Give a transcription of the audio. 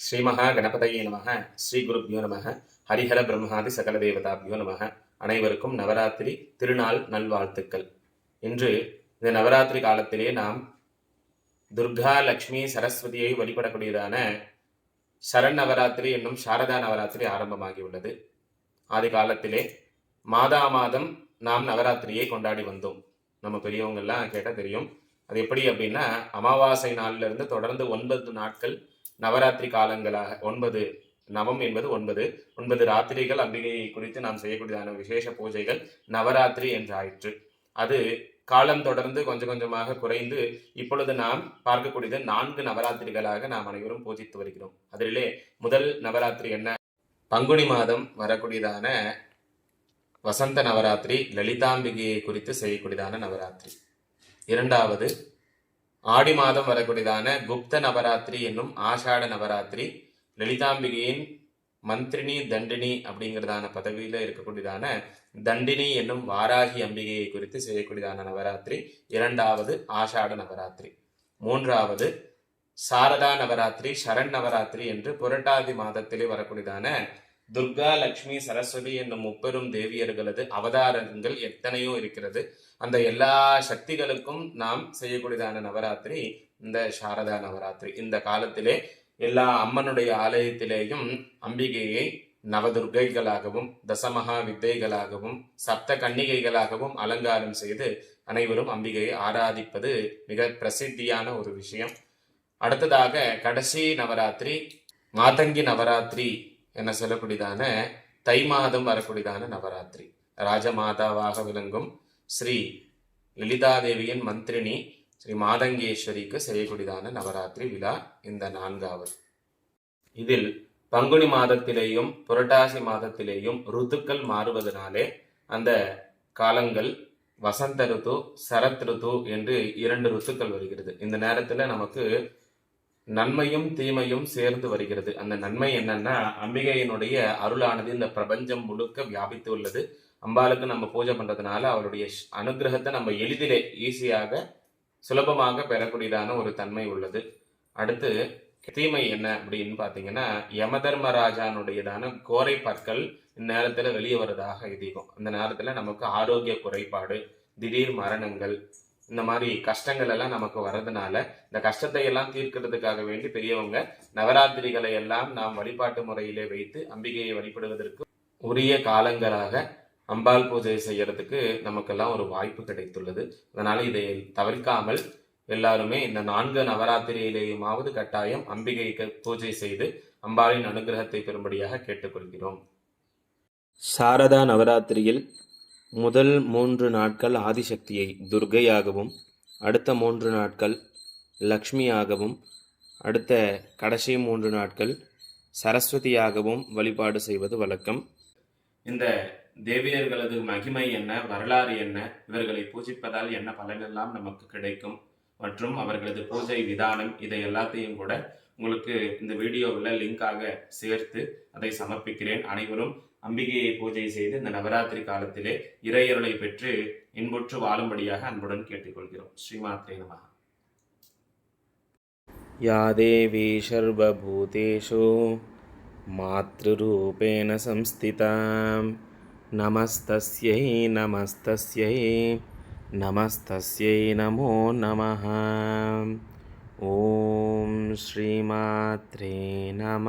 ஸ்ரீமகா கணபதையே நமக ஸ்ரீ குருப்யோ நமக ஹரிஹர பிரம்மாதி சகல தேவதாபியோ நமக. அனைவருக்கும் நவராத்திரி திருநாள் நல்வாழ்த்துக்கள். இன்று இந்த நவராத்திரி காலத்திலே நாம் துர்கா லக்ஷ்மி சரஸ்வதியை வழிபடக்கூடியதான சரண் நவராத்திரி என்னும் சாரதா நவராத்திரி ஆரம்பமாகியுள்ளது. ஆதி காலத்திலே மாதா மாதம் நாம் நவராத்திரியை கொண்டாடி வந்தோம். நம்ம பெரியவங்கெல்லாம் கேட்டால் தெரியும். அது எப்படி அப்படின்னா அமாவாசை நாளிலிருந்து தொடர்ந்து ஒன்பது நாட்கள் நவராத்திரி காலங்களாக ஒன்பது நவம் என்பது ஒன்பது ஒன்பது ராத்திரிகள் அம்பிகையை குறித்து நாம் செய்யக்கூடியதான விசேஷ பூஜைகள் நவராத்திரி என்றாயிற்று. அது காலம் தொடர்ந்து கொஞ்சம் கொஞ்சமாக குறைந்து இப்பொழுது நாம் பார்க்கக்கூடியது நான்கு நவராத்திரிகளாக நாம் அனைவரும் பூஜித்து வருகிறோம். அதிலே முதல் நவராத்திரி என்ன? பங்குனி மாதம் வரக்கூடியதான வசந்த நவராத்திரி லலிதாம்பிகையை குறித்து செய்யக்கூடியதான நவராத்திரி. இரண்டாவது ஆடி மாதம் வரக்கூடியதான குப்த நவராத்திரி என்னும் ஆஷாட நவராத்திரி லலிதாம்பிகையின் மந்திரினி தண்டினி அப்படிங்கிறதான பதவியில் இருக்கக்கூடியதான தண்டினி என்னும் வாராகி அம்பிகையை குறித்து செய்யக்கூடியதான நவராத்திரி இரண்டாவது ஆஷாட நவராத்திரி. மூன்றாவது சாரதா நவராத்திரி சரண் நவராத்திரி என்று புரட்டாதி மாதத்திலே வரக்கூடியதான துர்கா லக்ஷ்மி சரஸ்வதி என்னும் முப்பெரும் தேவியர்களது அவதாரங்கள் எத்தனையோ இருக்கிறது. அந்த எல்லா சக்திகளுக்கும் நாம் செய்யக்கூடியதான நவராத்திரி இந்த சாரதா நவராத்திரி. இந்த காலத்திலே எல்லா அம்மனுடைய ஆலயத்திலேயும் அம்பிகையை நவதுர்கைகளாகவும் தசமகா வித்தைகளாகவும் சப்த கன்னிகைகளாகவும் அலங்காரம் செய்து அனைவரும் அம்பிகையை ஆராதிப்பது மிக பிரசித்தியான ஒரு விஷயம். அடுத்ததாக கடைசி நவராத்திரி மாதங்கி நவராத்திரி என்ன சொல்லக்கூடியதான தை மாதம் வரக்கூடியதான நவராத்திரி. ராஜமாதாவாக விளங்கும் ஸ்ரீ லலிதாதேவியின் மந்திரினி ஸ்ரீ மாதங்கேஸ்வரிக்கு செய்யக்கூடியதான நவராத்திரி விழா இந்த நான்காவது. இதில் பங்குனி மாதத்திலேயும் புரட்டாசி மாதத்திலேயும் ருத்துக்கள் மாறுவதனாலே அந்த காலங்கள் வசந்த ருத்து சரத் ருத்து என்று இரண்டு ருத்துக்கள் வருகிறது. இந்த நேரத்தில் நமக்கு நன்மையும் தீமையும் சேர்ந்து வருகிறது. அந்த நன்மை என்னன்னா அம்பிகையினுடைய அருளானது இந்த பிரபஞ்சம் முழுக்க வியாபித்து உள்ளது. அம்பாளுக்கு நம்ம பூஜை பண்றதுனால அவளுடைய அனுகிரகத்தை நம்ம எளிதிலே ஈஸியாக சுலபமாக பெறக்கூடியதான ஒரு தன்மை உள்ளது. அடுத்து தீமை என்ன அப்படின்னு பார்த்தீங்கன்னா யமதர்மராஜானுடையதான கோரை பற்கள் இந்நேரத்துல வெளியே வரதாக ஐதீகம். அந்த நேரத்துல நமக்கு ஆரோக்கிய குறைபாடு திடீர் மரணங்கள் இந்த மாதிரி கஷ்டங்கள் எல்லாம் நமக்கு வர்றதுனால இந்த கஷ்டத்தை எல்லாம் தீர்க்கிறதுக்காக வேண்டி பெரியவங்க நவராத்திரிகளை எல்லாம் நாம் வழிபாட்டு முறையிலே வைத்து அம்பிகையை வழிபடுவதற்கு உரிய காலங்களாக அம்பாள் பூஜை செய்யறதுக்கு நமக்கெல்லாம் ஒரு வாய்ப்பு கிடைத்துள்ளது. அதனால இதை தவிர்க்காமல் எல்லாருமே இந்த நான்கு நவராத்திரியிலேயுமாவது கட்டாயம் அம்பிகைக்கு பூஜை செய்து அம்பாளின் அனுகிரகத்தை பெறும்படியாக கேட்டுக்கொள்கிறோம். சாரதா நவராத்திரியில் முதல் மூன்று நாட்கள் ஆதிசக்தியை துர்கையாகவும் அடுத்த மூன்று நாட்கள் லக்ஷ்மியாகவும் அடுத்த கடைசி மூன்று நாட்கள் சரஸ்வதியாகவும் வழிபாடு செய்வது வழக்கம். இந்த தேவியர்களது மகிமை என்ன வரலாறு என்ன இவர்களை பூஜிப்பதால் என்ன பலனெல்லாம் நமக்கு கிடைக்கும்? மற்றும் அவர்களது பூஜை விதானம் இதை எல்லாத்தையும் கூட உங்களுக்கு இந்த வீடியோவில் லிங்காக சேர்த்து அதை சமர்ப்பிக்கிறேன் அனைவரும் அம்பிகையை பூஜை செய்து இந்த நவராத்திரி காலத்திலே இறையருளை பெற்று இன்புற்று வாழும்படியாக அன்புடன் கேட்டுக்கொள்கிறோம் ஸ்ரீமாத்ரே நமः या देवी सर्वभूतेषु मातृरूपेण संस्थितां नमस्तस्यै नमस्तस्यै నమస్తస్యై నమో నమ. ఓం శ్రీమాత్రే నమ.